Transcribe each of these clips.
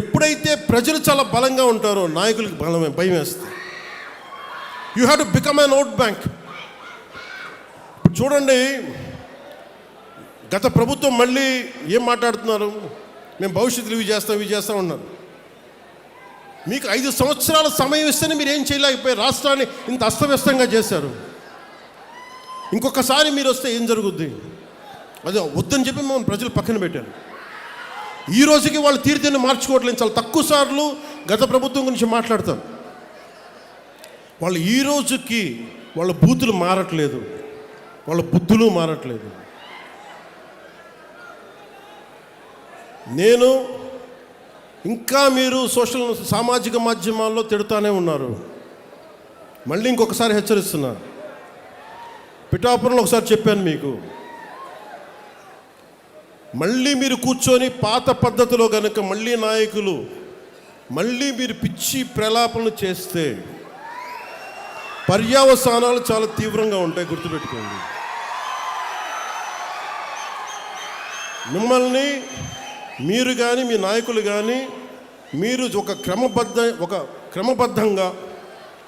ఎప్పుడైతే ప్రజలు చాలా బలంగా ఉంటారో నాయకులకు బలమే భయం వేస్తుంది. You have to become an vote bank చూడండి గత ప్రభుత్వం మళ్ళీ ఏం మాట్లాడుతున్నారు? మేము భవిష్యత్తులో ఇవి చేస్తాం ఇవి చేస్తాం ఉన్నారు మీకు ఐదు సంవత్సరాల సమయం ఇస్తేనే మీరు ఏం చేయలేకపోయారు రాష్ట్రాన్ని ఇంత అస్తవ్యస్తంగా చేశారు. ఇంకొకసారి మీరు వస్తే ఏం జరుగుద్ది? అదే వద్దని చెప్పి మమ్మల్ని ప్రజలు పక్కన పెట్టారు. ఈ రోజుకి వాళ్ళు తీర్థాన్ని మార్చుకోవట్లేదు. చాలా తక్కువ సార్లు గత ప్రభుత్వం గురించి మాట్లాడతారు. వాళ్ళు ఈ రోజుకి వాళ్ళ బూతులు మారట్లేదు. వాళ్ళ బుద్ధులు మారట్లేదు. నేను ఇంకా మీరు సోషల్ సామాజిక మాధ్యమాల్లో తిడుతూనే ఉన్నారు. మళ్ళీ ఇంకొకసారి హెచ్చరిస్తున్నా. పిఠాపురంలో ఒకసారి చెప్పాను మీకు. మళ్ళీ మీరు కూర్చొని పాత పద్ధతిలో కనుక మళ్ళీ నాయకులు మళ్ళీ మీరు పిచ్చి ప్రలాపనలు చేస్తే పర్యావసానాలు చాలా తీవ్రంగా ఉంటాయి గుర్తుపెట్టుకోండి. మిమ్మల్ని మీరు కానీ మీ నాయకులు కానీ మీరు ఒక క్రమబద్ధ ఒక క్రమబద్ధంగా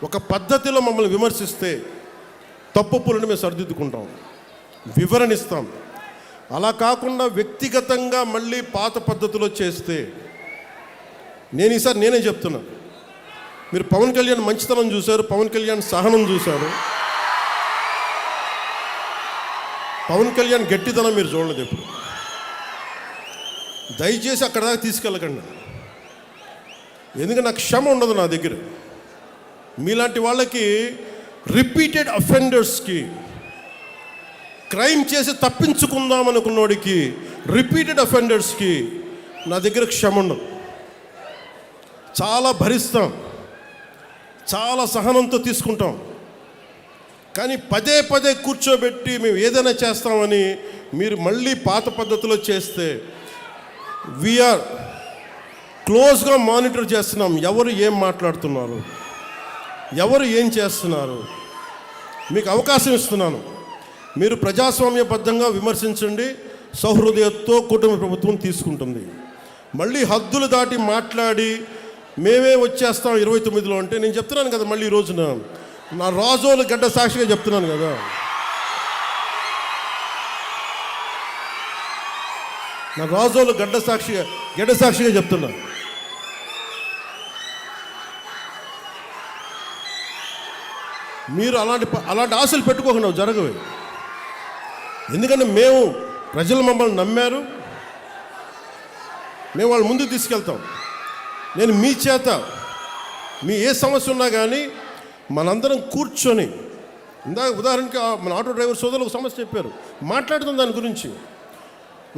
ఒక పద్ధతిలో మమ్మల్ని విమర్శిస్తే తప్పు తప్పులను మేము సరిదిద్దుకుంటాం. వివరణిస్తాం. అలా కాకుండా వ్యక్తిగతంగా మళ్ళీ పాత పద్ధతిలో చేస్తే నేను ఈసారి నేనే చెప్తున్నా. మీరు పవన్ కళ్యాణ్ మంచితనం చూశారు పవన్ కళ్యాణ్ సహనం చూశారు. పవన్ కళ్యాణ్ గట్టితనం మీరు చూడలేదు ఎప్పుడు. దయచేసి అక్కడ దాకా తీసుకెళ్ళకండి. ఎందుకంటే నాకు క్షమ ఉండదు నా దగ్గర. మీలాంటి వాళ్ళకి రిపీటెడ్ అఫెండర్స్కి క్రైమ్ చేసి తప్పించుకుందాం అనుకున్నోడికి రిపీటెడ్ అఫెండర్స్కి నా దగ్గర క్షమ ఉండదు. చాలా భరిస్తాం. చాలా సహనంతో తీసుకుంటాం. కానీ పదే పదే కూర్చోబెట్టి మేము ఏదైనా చేస్తామని మీరు మళ్ళీ పాత పద్ధతిలో చేస్తే వీఆర్ క్లోజ్గా మానిటర్ చేస్తున్నాం. ఎవరు ఏం మాట్లాడుతున్నారు? ఎవరు ఏం చేస్తున్నారు? మీకు అవకాశం ఇస్తున్నాను. మీరు ప్రజాస్వామ్యబద్ధంగా విమర్శించండి సౌహృదయతో కుటుంబ ప్రభుత్వం తీసుకుంటుంది. మళ్ళీ హద్దులు దాటి మాట్లాడి మేమే వచ్చేస్తాం ఇరవై తొమ్మిదిలో అంటే నేను చెప్తున్నాను కదా మళ్ళీ ఈ రోజున. నా రాజోలు గడ్డ సాక్షిగా చెప్తున్నాను కదా. నా రాజోలు గడ్డ సాక్షిగా గడ్డ సాక్షిగా చెప్తున్నా. మీరు అలాంటి అలాంటి ఆశలు పెట్టుకోకుండా జరగవే జరగవు. ఎందుకంటే మేము ప్రజలు మమ్మల్ని నమ్మారు. మేము వాళ్ళ ముందుకు తీసుకెళ్తాం. నేను మీ చేత మీ ఏ సమస్య ఉన్నా కానీ మనందరం కూర్చొని ఇందాక ఉదాహరణకి మన ఆటో డ్రైవర్ సోదరులు ఒక సమస్య చెప్పారు. మాట్లాడుతాం దాని గురించి.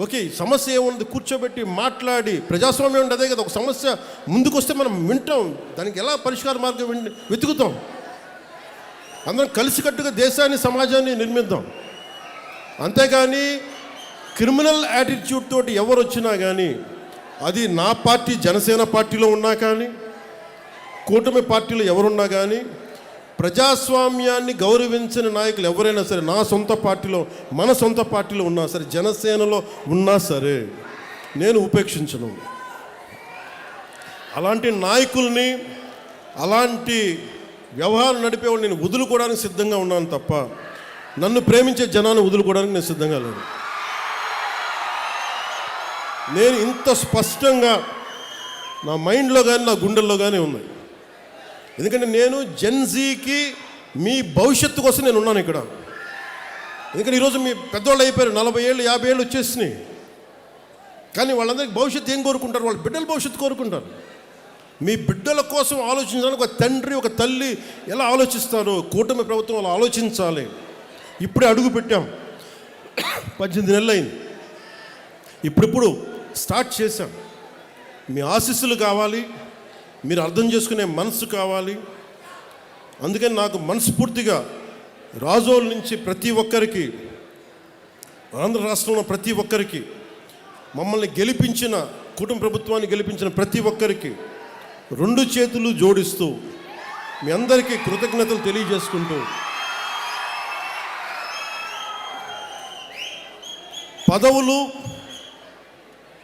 ఓకే సమస్య ఏముంది? కూర్చోబెట్టి మాట్లాడి ప్రజాస్వామ్యం ఉండదే కదా ఒక సమస్య ముందుకొస్తే మనం వింటాం. దానికి ఎలా పరిష్కార మార్గం వెతుకుతాం. అందరం కలిసికట్టుగా దేశాన్ని సమాజాన్ని నిర్మిద్దాం. అంతేగాని క్రిమినల్ యాటిట్యూడ్ తోటి ఎవరు వచ్చినా కానీ అది నా పార్టీ జనసేన పార్టీలో ఉన్నా కానీ కూటమి పార్టీలో ఎవరున్నా కానీ ప్రజాస్వామ్యాన్ని గౌరవించని నాయకులు ఎవరైనా సరే నా సొంత పార్టీలో మన సొంత పార్టీలో ఉన్నా సరే జనసేనలో ఉన్నా సరే నేను ఉపేక్షించను. అలాంటి నాయకుల్ని అలాంటి వ్యవహారం నడిపేవాళ్ళు నేను వదులుకోవడానికి సిద్ధంగా ఉన్నాను తప్ప నన్ను ప్రేమించే జనాన్ని వదులుకోవడానికి నేను సిద్ధంగా లేను. నేను ఇంత స్పష్టంగా నా మైండ్లో కానీ నా గుండెల్లో కానీ ఉంది ఎందుకంటే నేను జెన్జీకి మీ భవిష్యత్తు కోసం నేను ఉన్నాను ఇక్కడ. ఎందుకంటే ఈరోజు మీ పెద్దవాళ్ళు అయిపోయారు నలభై ఏళ్ళు యాభై ఏళ్ళు వచ్చేసినాయి. కానీ వాళ్ళందరికీ భవిష్యత్తు ఏం కోరుకుంటారు? వాళ్ళ బిడ్డల భవిష్యత్తు కోరుకుంటారు. మీ బిడ్డల కోసం ఆలోచించడానికి ఒక తండ్రి ఒక తల్లి ఎలా ఆలోచిస్తారు కూటమి ప్రభుత్వం అలా ఆలోచించాలి. ఇప్పుడే అడుగు పెట్టాం. పద్దెనిమిది నెలలు అయింది ఇప్పుడిప్పుడు స్టార్ట్ చేశాం. మీ ఆశీస్సులు కావాలి మీరు అర్థం చేసుకునే మనసు కావాలి. అందుకని నాకు మనస్ఫూర్తిగా రాజోల నుంచి ప్రతి ఒక్కరికి ఆంధ్ర రాష్ట్రంలో ప్రతి ఒక్కరికి మమ్మల్ని గెలిపించిన కుటుంబ ప్రభుత్వాన్ని గెలిపించిన ప్రతి ఒక్కరికి రెండు చేతులు జోడిస్తూ మీ అందరికీ కృతజ్ఞతలు తెలియజేసుకుంటూ పదవులు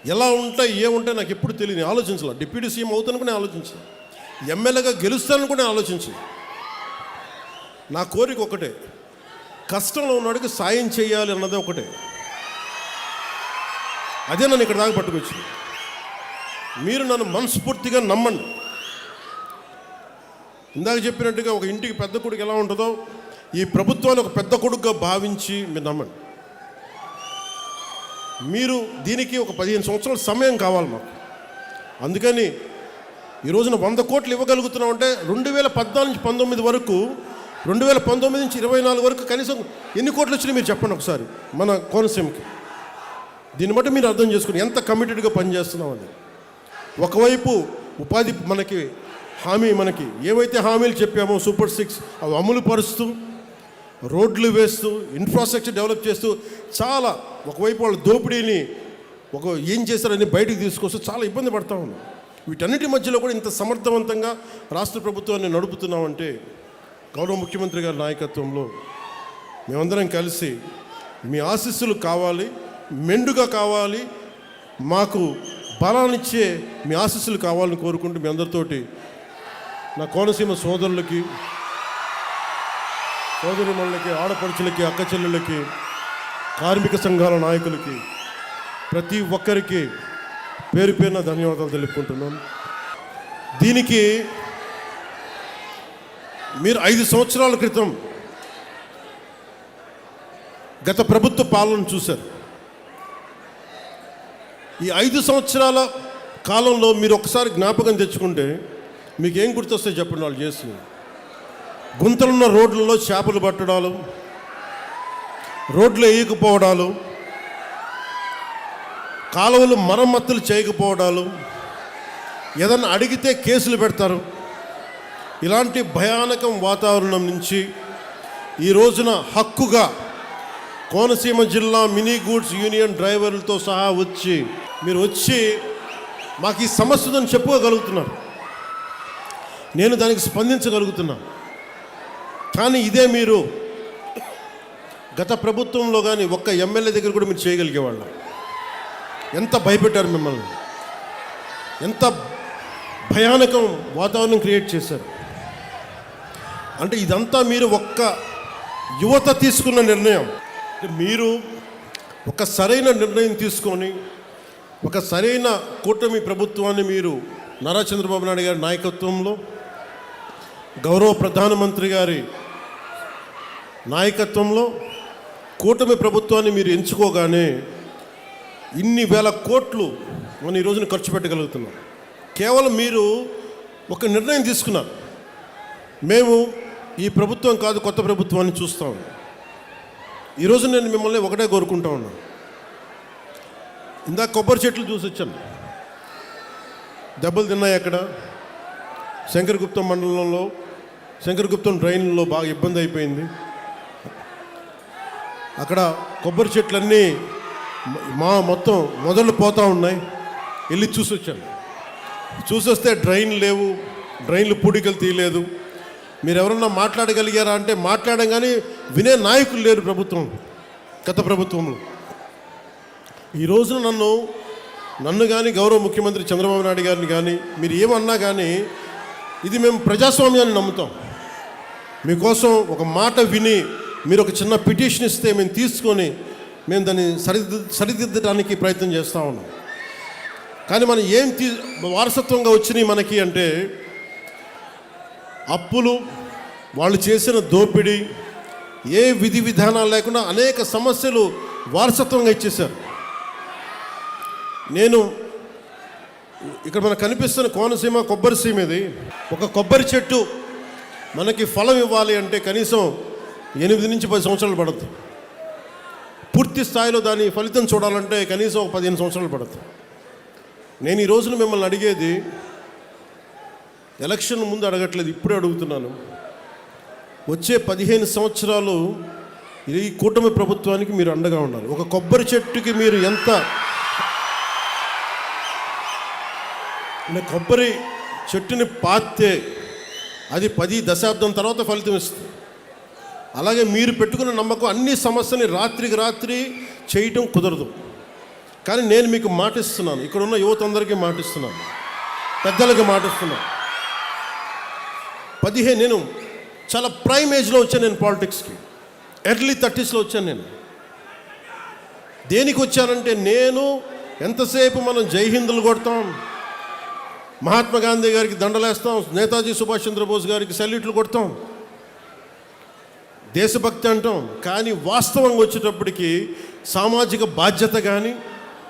ఎలా ఉంటాయి ఏముంటాయి నాకు ఎప్పుడు తెలియదు ఆలోచించాల. డిప్యూటీ సీఎం అవుతాను కూడా నేను ఆలోచించాను ఎమ్మెల్యేగా గెలుస్తాను కూడా ఆలోచించి ఆలోచించాను నా కోరిక ఒకటే కష్టంలో ఉన్నవాడికి సాయం చేయాలి అన్నదే ఒకటే. అదే నన్ను ఇక్కడ దాకా పట్టుకొచ్చింది. మీరు నన్ను మనస్ఫూర్తిగా నమ్మండి. ఇందాక చెప్పినట్టుగా ఒక ఇంటికి పెద్ద కొడుకు ఎలా ఉంటుందో ఈ ప్రభుత్వాన్ని ఒక పెద్ద కొడుకుగా భావించి మీరు నమ్మండి. మీరు దీనికి ఒక పదిహేను సంవత్సరాల సమయం కావాలి మాకు. అందుకని ఈ రోజున వంద కోట్లు ఇవ్వగలుగుతున్నాం అంటే రెండు వేల పద్నాలుగు నుంచి పంతొమ్మిది వరకు రెండు వేల పంతొమ్మిది నుంచి ఇరవై నాలుగు వరకు కనీసం ఎన్ని కోట్లు వచ్చినాయి మీరు చెప్పండి ఒకసారి మన కోనసీమకి. దీన్ని బట్టి మీరు అర్థం చేసుకుని ఎంత కమిటెడ్గా పనిచేస్తున్నామని ఒకవైపు ఉపాధి మనకి హామీ మనకి ఏవైతే హామీలు చెప్పామో సూపర్ సిక్స్ అవి అమలు పరుస్తూ రోడ్లు వేస్తూ ఇన్ఫ్రాస్ట్రక్చర్ డెవలప్ చేస్తూ చాలా ఒకవైపు వాళ్ళ దోపిడీని ఒక ఏం చేస్తారని బయటకు తీసుకొస్తూ చాలా ఇబ్బంది పడతా ఉన్నాం. వీటన్నిటి మధ్యలో కూడా ఇంత సమర్థవంతంగా రాష్ట్ర ప్రభుత్వాన్ని నడుపుతున్నామంటే గౌరవ ముఖ్యమంత్రి గారి నాయకత్వంలో మేమందరం కలిసి మీ ఆశీస్సులు కావాలి మెండుగా కావాలి మాకు బలాన్నిచ్చే మీ ఆశీస్సులు కావాలని కోరుకుంటూ మీ అందరితోటి నా కోనసీమ సోదరులకి సోదరిమణులకి ఆడపడుచులకి అక్క చెల్లెళ్ళకి కార్మిక సంఘాల నాయకులకి ప్రతి ఒక్కరికి పేరు పేరున ధన్యవాదాలు తెలుపుకుంటున్నాను దీనికి మీరు ఐదు సంవత్సరాల క్రితం గత ప్రభుత్వ పాలన చూశారు. ఈ ఐదు సంవత్సరాల కాలంలో మీరు ఒకసారి జ్ఞాపకం తెచ్చుకుంటే మీకు ఏం గుర్తొస్తాయి చెప్పండి వాళ్ళు చేస్తుంది గుంతలున్న రోడ్లలో చేపలు పట్టడాలు రోడ్లు వేయకపోవడాలు కాలువలు మరమ్మతులు చేయకపోవడాలు ఏదన్నా అడిగితే కేసులు పెడతారు. ఇలాంటి భయానకం వాతావరణం నుంచి ఈ రోజున హక్కుగా కోనసీమ జిల్లా మినీ గూడ్స్ యూనియన్ డ్రైవర్లతో సహా వచ్చి మీరు వచ్చి మాకు ఈ సమస్యను చెప్పుకోగలుగుతున్నారు. నేను దానికి స్పందించగలుగుతున్నాను కానీ ఇదే మీరు గత ప్రభుత్వంలో కానీ ఒక్క ఎమ్మెల్యే దగ్గర కూడా మీరు చేయగలిగేవాళ్ళం. ఎంత భయపెట్టారు మిమ్మల్ని. ఎంత భయానకం వాతావరణం క్రియేట్ చేశారు. అంటే ఇదంతా మీరు ఒక్క యువత తీసుకున్న నిర్ణయం. మీరు ఒక సరైన నిర్ణయం తీసుకొని ఒక సరైన కూటమి ప్రభుత్వాన్ని మీరు నారా చంద్రబాబు నాయుడు గారి నాయకత్వంలో గౌరవ ప్రధానమంత్రి గారి నాయకత్వంలో కూటమి ప్రభుత్వాన్ని మీరు ఎంచుకోగానే ఇన్ని వేల కోట్లు మనం ఈ రోజున ఖర్చు పెట్టగలుగుతున్నాం. కేవలం మీరు ఒక నిర్ణయం తీసుకున్నారు. మేము ఈ ప్రభుత్వం కాదు కొత్త ప్రభుత్వాన్ని చూస్తాం ఈరోజు నేను మిమ్మల్ని ఒకటే కోరుకుంటా ఉన్నాను ఇందాక కొబ్బరి చెట్లు చూసి వచ్చాను దెబ్బలు తిన్నాయి అక్కడ. శంకరగుప్తం మండలంలో శంకరగుప్తం డ్రైన్లో బాగా ఇబ్బంది అయిపోయింది. అక్కడ కొబ్బరి చెట్లన్నీ మా మొత్తం మొదలు పోతూ ఉన్నాయి. వెళ్ళి చూసి వచ్చాను చూసొస్తే డ్రైన్ లేవు డ్రైన్లు పూడికలు తీయలేదు. మీరు ఎవరన్నా మాట్లాడగలిగారా అంటే మాట్లాడడం కానీ వినే నాయకులు లేరు ప్రభుత్వం గత ప్రభుత్వంలో. ఈ రోజున నన్ను నన్ను కానీ గౌరవ ముఖ్యమంత్రి చంద్రబాబు నాయుడు గారిని కానీ మీరు ఏమన్నా కానీ ఇది మేము ప్రజాస్వామ్యాన్ని నమ్ముతాం. మీకోసం ఒక మాట విని మీరు ఒక చిన్న పిటిషన్ ఇస్తే మేము తీసుకొని మేము దాన్ని సరిదిద్ద సరిదిద్దడానికి ప్రయత్నం చేస్తూ ఉన్నాం. కానీ మనం ఏం తీ వారసత్వంగా వచ్చినాయి మనకి అంటే అప్పులు వాళ్ళు చేసిన దోపిడీ ఏ విధి విధానాలు లేకుండా అనేక సమస్యలు వారసత్వంగా ఇచ్చేశారు. నేను ఇక్కడ మనకు కనిపిస్తున్న కోనసీమ కొబ్బరి సీమ ఇది ఒక కొబ్బరి చెట్టు మనకి ఫలం ఇవ్వాలి అంటే కనీసం ఎనిమిది నుంచి పది సంవత్సరాలు పడద్దు. పూర్తి స్థాయిలో దాని ఫలితం చూడాలంటే కనీసం ఒక పదిహేను సంవత్సరాలు పడద్దు. నేను ఈ రోజున మిమ్మల్ని అడిగేది ఎలక్షన్ ముందు అడగట్లేదు ఇప్పుడే అడుగుతున్నాను. వచ్చే పదిహేను సంవత్సరాలు ఈ కూటమి ప్రభుత్వానికి మీరు అండగా ఉండాలి. ఒక కొబ్బరి చెట్టుకి మీరు ఎంత కొబ్బరి చెట్టుని పాతే అది పది దశాబ్దం తర్వాత ఫలితం ఇస్తుంది. అలాగే మీరు పెట్టుకున్న నమ్మకం అన్ని సమస్యని రాత్రికి రాత్రి చేయటం కుదరదు. కానీ నేను మీకు మాటిస్తున్నాను. ఇక్కడ ఉన్న యువత అందరికీ మాటిస్తున్నాను. పెద్దలకి మాటిస్తున్నాను. పదిహేను నేను చాలా ప్రైమ్ ఏజ్లో వచ్చాను నేను పాలిటిక్స్కి. ఎర్లీ థర్టీస్లో వచ్చాను నేను. దేనికి వచ్చానంటే నేను ఎంతసేపు మనం జై హిందులు కొడతాం మహాత్మా గాంధీ గారికి దండలేస్తాం నేతాజీ సుభాష్ చంద్రబోస్ గారికి సెల్యూట్లు కొడతాం దేశభక్తి అంటాం కానీ వాస్తవంగా వచ్చేటప్పటికి సామాజిక బాధ్యత కానీ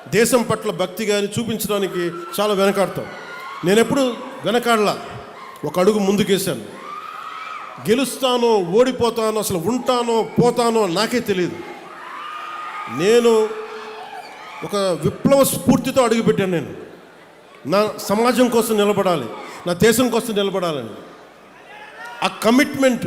దేశం పట్ల భక్తి కానీ చూపించడానికి చాలా వెనకాడతాం. నేను ఎప్పుడు వెనకాడలా? ఒక అడుగు ముందుకేశాను. గెలుస్తానో ఓడిపోతానో అసలు ఉంటానో పోతానో నాకే తెలియదు నేను ఒక విప్లవ స్ఫూర్తితో అడుగుపెట్టాను నేను. నా సమాజం కోసం నిలబడాలి నా దేశం కోసం నిలబడాలని. ఆ కమిట్మెంట్